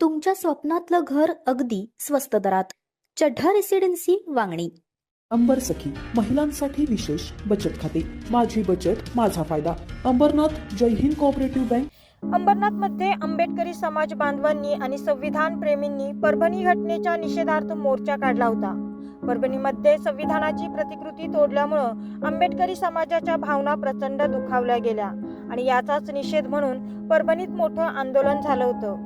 तुमच्या स्वप्नातलं घर अगदी स्वस्त दरात. चढ्ढा रेसिडेन्सी वांगणी. अंबर सखी महिलांसाठी विशेष बचत खाते. माझी बचत माझा फायदा. अंबरनाथ जय हिंद कोऑपरेटिव्ह बँक अंबरनाथमध्ये आंबेडकरी समाज बांधवांनी आणि संविधान प्रेमींनी परभणी घटनेच्या निषेधार्थ मोर्चा काढला होता. परभणीमध्ये संविधानाची प्रतिकृती तोडल्यामुळं आंबेडकरी समाजाच्या भावना प्रचंड दुखावल्या गेल्या. आणि याचाच निषेध म्हणून परभणीत मोठं आंदोलन झालं होतं.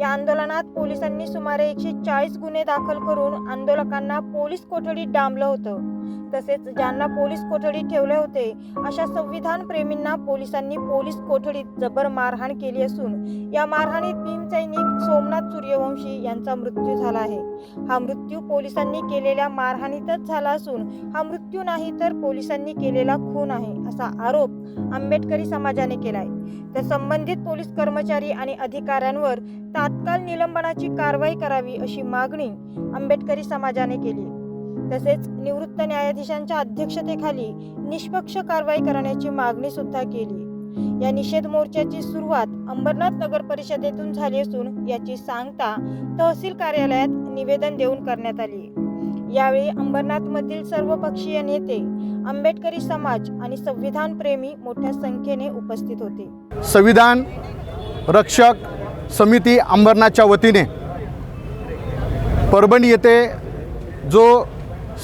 या आंदोलनात पोलिसांनी सुमारे एकशे चाळीस गुन्हे दाखल करून आंदोलकांना पोलीस कोठडीत डांबलं होतं. तसेच ज्यांना पोलीस कोठडीत ठेवले होते अशा संविधान प्रेमींना पोलिसांनी पोलीस कोठडीत जबर मारहाण केली असून या मारहाणीत भीमसैनिक सोमनाथ सूर्यवंशी यांचा मृत्यू झाला आहे. हा मृत्यू पोलिसांनी केलेल्या मारहाणीतच झाला असून हा मृत्यू नाही तर पोलिसांनी केलेला खून आहे असा आरोप आंबेडकरी समाजाने केलाय. तर संबंधित पोलीस कर्मचारी आणि अधिकाऱ्यांवर तात्काळ निलंबनाची कारवाई करावी अशी मागणी आंबेडकरी समाजाने केली. तसेच निवृत्त न्यायाधीशांच्या अध्यक्षतेखाली निष्पक्ष कारवाई करण्याची मागणी सुद्धा केली. या निषेध मोर्चाची सुरुवात अंबरनाथ नगर परिषदेतून झाली असून याची सांगता तहसील कार्यालयात निवेदन देऊन करण्यात आली. यावेळी अंबरनाथमधील सर्वपक्षीय नेते आंबेडकरी समाज आणि संविधान प्रेमी मोठ्या संख्येने उपस्थित होते. संविधान रक्षक समिती अंबरनाथच्या वतीने परभणी येथे जो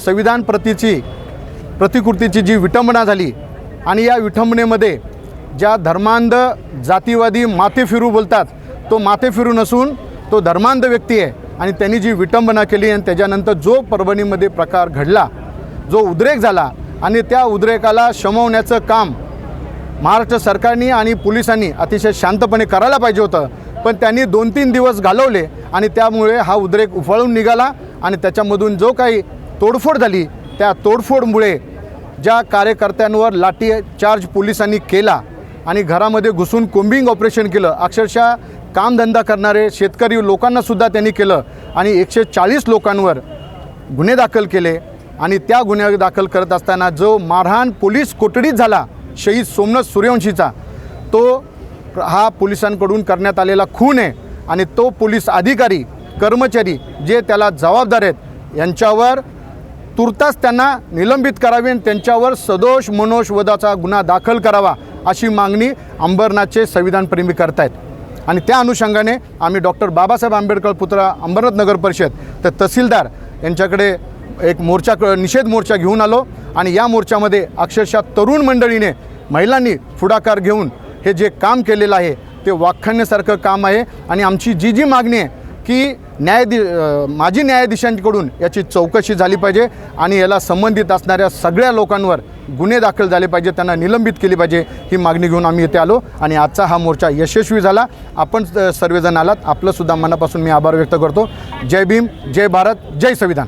संविधान प्रतीची प्रतिकृतीची जी विटंबना झाली आणि या विटंबनेमध्ये ज्या धर्मांध जातीवादी माथे फिरू बोलतात तो माथे फिरू नसून तो धर्मांध व्यक्ती आहे आणि त्यांनी जी विटंबना केली आणि त्याच्यानंतर जो परभणीमध्ये प्रकार घडला जो उद्रेक झाला आणि त्या उद्रेकाला शमवण्याचं काम महाराष्ट्र सरकारने आणि पोलिसांनी अतिशय शांतपणे करायला पाहिजे होतं. पण त्यांनी दोन तीन दिवस घालवले आणि त्यामुळे हा उद्रेक उफाळून निघाला आणि त्याच्यामधून जो काही तोडफोड झाली त्या तोडफोडमुळे ज्या कार्यकर्त्यांवर लाठी चार्ज पोलिसांनी केला आणि घरामध्ये घुसून कोंबिंग ऑपरेशन केलं अक्षरशः कामधंदा करणारे शेतकरी लोकांनासुद्धा त्यांनी केलं आणि एकशे चाळीस लोकांवर गुन्हे दाखल केले आणि त्या गुन्हे दाखल करत असताना जो मारहाण पोलीस कोठडीत झाला शहीद सोमनाथ सूर्यवंशीचा तो हा पोलिसांकडून करण्यात आलेला खून आहे आणि तो पोलीस अधिकारी कर्मचारी जे त्याला जबाबदार आहेत यांच्यावर तुर्तास त्यांना निलंबित करावे आणि त्यांच्यावर सदोष मनोषवधाचा गुन्हा दाखल करावा अशी मागणी अंबरनाथचे संविधानप्रेमी करत आहेत आणि त्या अनुषंगाने आम्ही डॉक्टर बाबासाहेब आंबेडकर पुतळा अंबरनाथ नगर परिषद तर तहसीलदार यांच्याकडे एक मोर्चा क- निषेध मोर्चा घेऊन आलो आणि या मोर्चामध्ये अक्षरशः तरुण मंडळीने महिलांनी पुढाकार घेऊन हे जे काम केलेलं आहे ते वाखाणण्यासारखं काम आहे. आणि आमची जी जी मागणी आहे की न्यायाधी माजी न्यायाधीशांकडून याची चौकशी झाली पाहिजे आणि याला संबंधित असणाऱ्या सगळ्या लोकांवर गुन्हे दाखल झाले पाहिजे त्यांना निलंबित केली पाहिजे ही मागणी घेऊन आम्ही इथे आलो. आणि आजचा हा मोर्चा यशस्वी झाला. आपण सर्वजण आलात. आपलंसुद्धा मनापासून मी आभार व्यक्त करतो. जय भीम जय भारत जय संविधान.